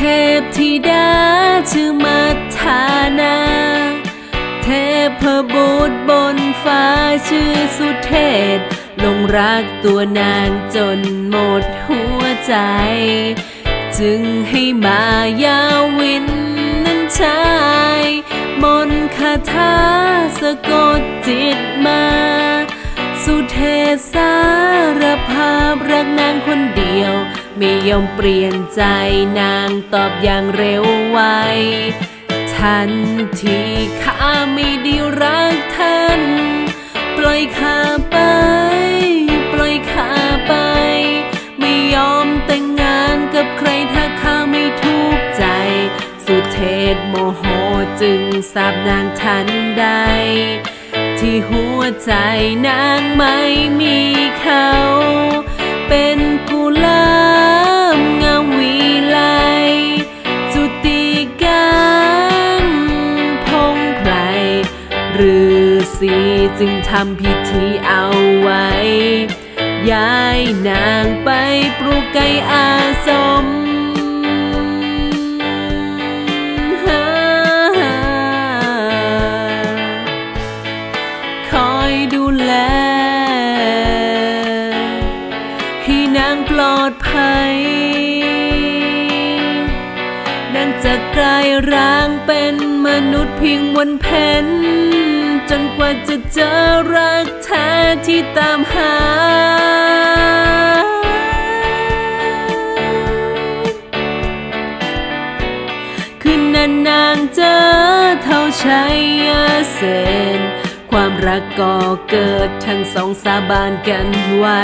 พธิดาชื่อมัทานา เทพบุตรบนฟ้าชื่อสุเทพลงรักตัวนางจนหมดหัวใจ จึงให้มายาวินนั้นใช้มนคาถาสะกดจิตมา สุเทพสารภาพรักนางคนเดียว ไม่ยอมเปลี่ยนใจนางตอบอย่างเร็วไว ทันทีข้าไม่ได้รักท่าน ปล่อยข้าไป ปล่อยข้าไป ไม่ยอมแต่งงานกับใครถ้าข้าไม่ถูกใจ สุเทพโมโหจึงสาบนางทันใด ที่หัวใจนางไม่มีเขา เป็นกุหลาีจึงทำพิธีเอาไว้ย้ายนางไปปลูกไก่อาสมคอยดูแล ให้นางปลอดภัย นางจะกลายร่างเป็นมนุษย์เพียงวันเพ็ญ จนกว่าจะเจอรักแท้ที่ตามหา คืนนั้นนางเจอเท่าชัยเสนความรักก็เกิดทั้งสองสาบานกันไว้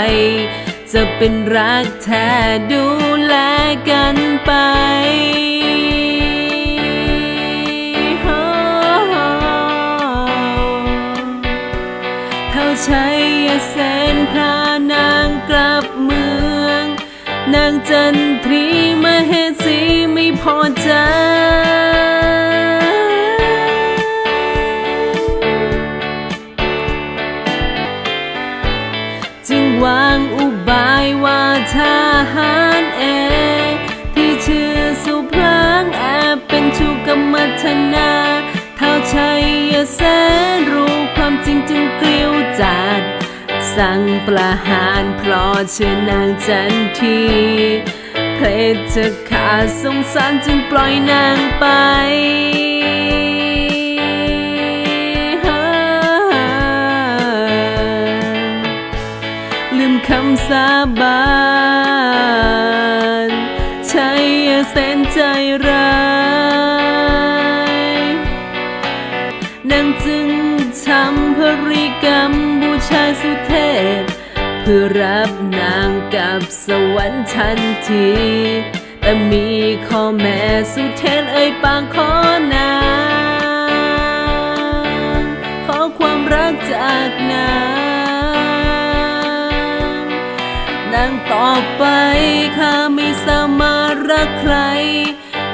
จะเป็นรักแท้ดูแลกันไป เสนพานางกลับเมือง นางจันทรีมเหสีไม่พอใจจึงวางอุบายว่าทหารเอ ที่ชื่อสุพลางแอบเป็นชูกรรมธนาเท่าชัยแสนรู้ความจริงจึงเกลียวจัด สั่งประหารเพราะเชื่อนางจันทีเพชจะขาดสงสารจึงปล่อยนางไปลืมคำสาบานใช่แสนใจร้ายนางจึงทำพริกรรมบูชาสุ พื่อรับนางกับสวรรค์ทันที แต่มีข้อแม้สุเทพเอ่ยปากขอนางขอความรักจากนางนางต่อไปข้าไม่สามารถรักใคร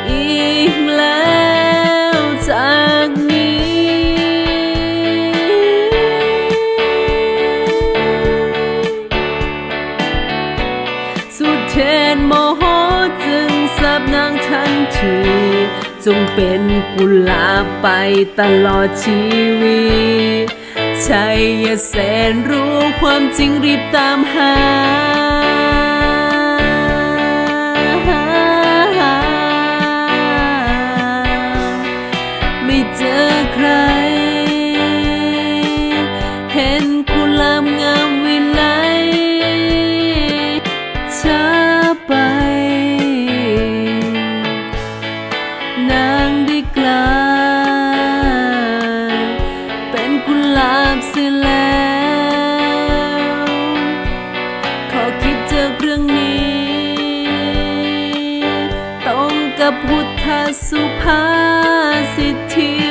อีกแล้วจาก ทีจงเป็นกุหลาบไปตลอดชีวิตชัยเสนรู้ความจริงรีบตามหา เสีแล้ว ขอคิดจากเรื่องนี้ ต้องกับพุทธสุภาษิตที